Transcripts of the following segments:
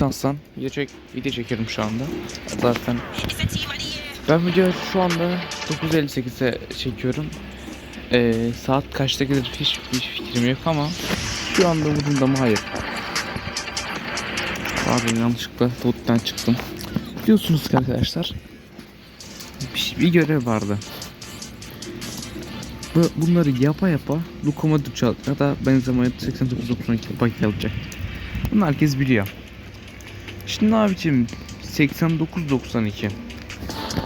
lisanstan video, çek, video çekiyorum şu anda. Zaten ben video şu anda 9.58'e çekiyorum. Ee, saat kaçta gelir hiçbir fikrim yok ama şu anda umudumda mı hayır. Abi yanlışlıkla bottan çıktım. Biliyorsunuz ki arkadaşlar bir, bir görev vardı. Bu, bunları yapa yapa lokomotif çal ya da Benzema'ya 8992 paket alacak. Bunu herkes biliyor. Şimdi abicim 8992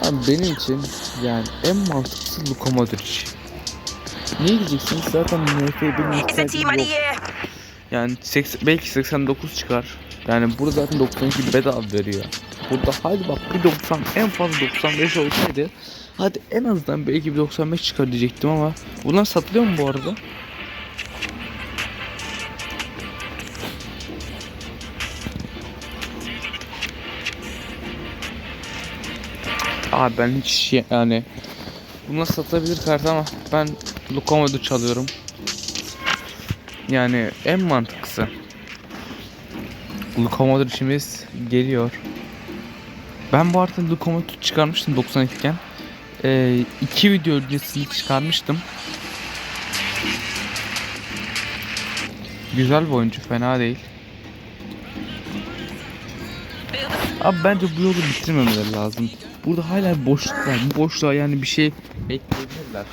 Abi benim için yani en mantıklısı lokomotif. Niye diyeceksiniz zaten yok. money here? Yani 80, belki 89 çıkar. Yani burada zaten 92 bedava veriyor. Burada hadi bak bir 90 en fazla 95 olsaydı hadi en azından belki bir 95 çıkar diyecektim ama bunlar satılıyor mu bu arada? Abi ben hiç şey- yani bunlar satılabilir kart ama ben Lokomodo çalıyorum. Yani en mantıklısı. Lokomotor işimiz geliyor. Ben bu arada Lokomotor çıkarmıştım 92 iken. Ee, iki video öncesini çıkarmıştım. Güzel bir oyuncu fena değil. Abi bence bu yolu bitirmemeleri lazım. Burada hala bir boşluk var. Bu boşluğa yani bir şey ekleyebilirler.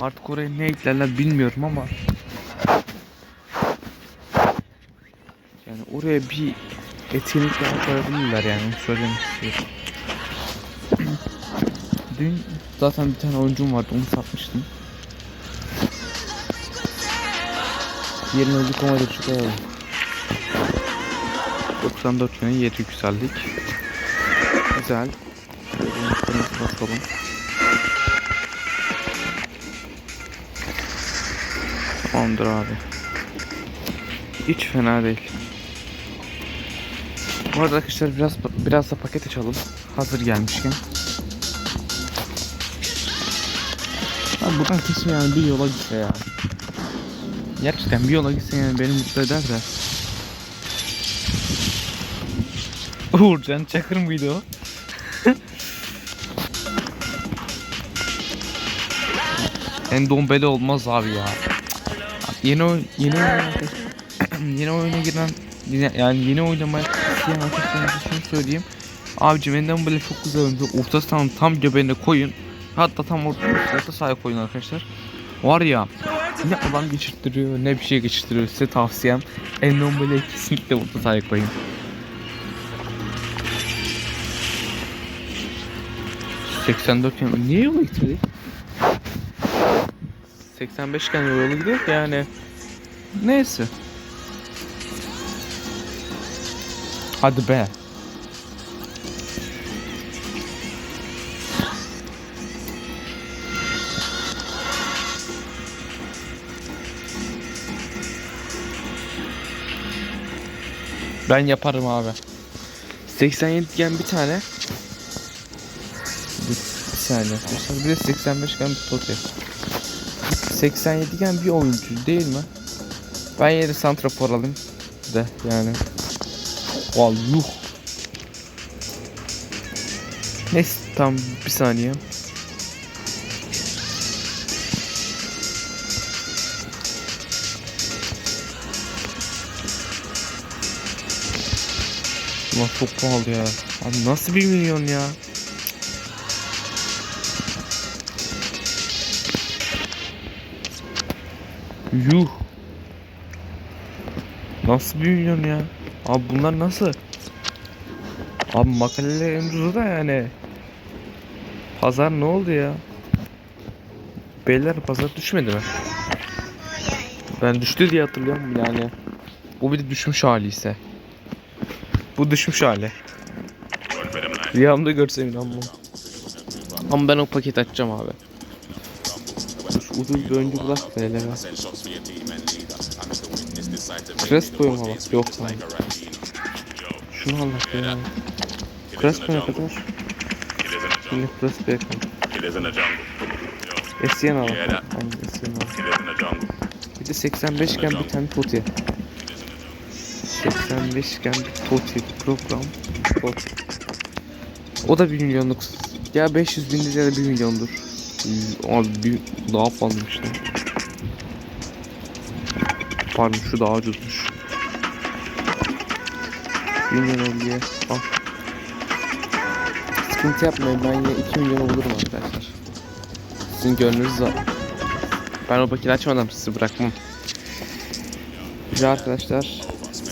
Artık oraya ne eklerler bilmiyorum ama Yani oraya bir etkinlik daha koyabilirler yani onu söylemek istiyorum. Dün zaten bir tane oyuncum vardı onu satmıştım. Yerine ama da çıkaralım. 94 yöne 7 yükseldik. Güzel. Basalım. Tamamdır abi. Hiç fena değil. Bu arada arkadaşlar biraz biraz da paket açalım. Hazır gelmişken. Abi buradan kesin yani bir yola gitse ya. Gerçekten bir yola gitse yani beni mutlu eder de. Uğurcan Çakır mıydı o? en dombeli olmaz abi ya. Yeni oyun yeni oyun yeni oyuna giren yani yeni oynamaya isteyen arkadaşlarımıza şunu söyleyeyim. Abicim böyle çok güzel oyuncu orta sahanın tam göbeğine koyun. Hatta tam orta, orta sahaya koyun arkadaşlar. Var ya ne adam geçirttiriyor ne bir şey geçirttiriyor size tavsiyem. Endombele'yi kesinlikle orta sahaya koyun. ...84 yani niye yola gitmedik? 85 iken yola gidiyor yani... Neyse. Hadi be. Ben yaparım abi. 87 gen bir tane. Saniye. arkadaşlar. Bir de 85 gen bir totem. 87 gen bir oyuncu değil mi? Ben yeri santrafor alayım de yani. Val yuh. Neyse tam bir saniye. Ulan çok pahalı ya. Abi nasıl bir milyon ya? Yuh. Nasıl milyon ya? Abi bunlar nasıl? Abi makaleler en ucuzu da yani. Pazar ne oldu ya? Beyler pazar düşmedi mi? Ben düştü diye hatırlıyorum yani. Bu bir de düşmüş hali ise. Bu düşmüş hali. Rüyamda görsem inanmam. Ama ben o paket açacağım abi. Ucuz bir oyuncu bırak be hele be. Crespo'yu mu bak? Yok lan. Şunu al bak ya. Crespo ne kadar? Şimdi Crespo'ya kal. It is in the jungle. Yo, Esiyen al. Yeah, that- Aynen Esiyen al. it is in the jungle. Bir de 85 iken bir tane Puti. 85 85 iken bir TOTI program. TOTI. O da 1 milyonluk. Ya 500 bin ya da 1 milyondur. Abi bir, daha fazlamış lan. Pardon şu daha ucuzmuş. 1 milyon oluyor. Al. Sıkıntı yapmayın ben yine 2 milyon olurum arkadaşlar. Sizin gönlünüz var. Ben o paketi açmadan sizi bırakmam. Güzel arkadaşlar.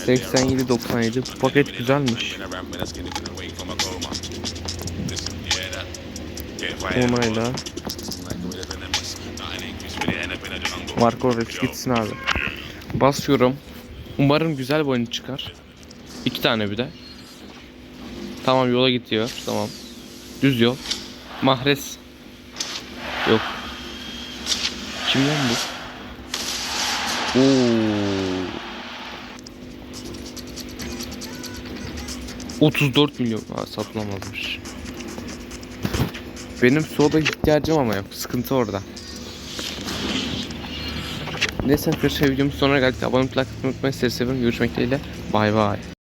87 97 bu paket güzelmiş. Onayla. Marco Rex gitsin abi. Basıyorum. Umarım güzel bir oyun çıkar. İki tane bir de. Tamam yola gidiyor. Tamam. Düz yol. Mahres. Yok. Kim lan bu? Oo. 34 milyon. Ha, satılamazmış. Benim soda ihtiyacım ama yok. Sıkıntı orada. Neyse arkadaşlar videomuz sonuna geldik. Abone olmayı, like atmayı unutmayın. Sizi seviyorum. Görüşmek dileğiyle. Bay bay.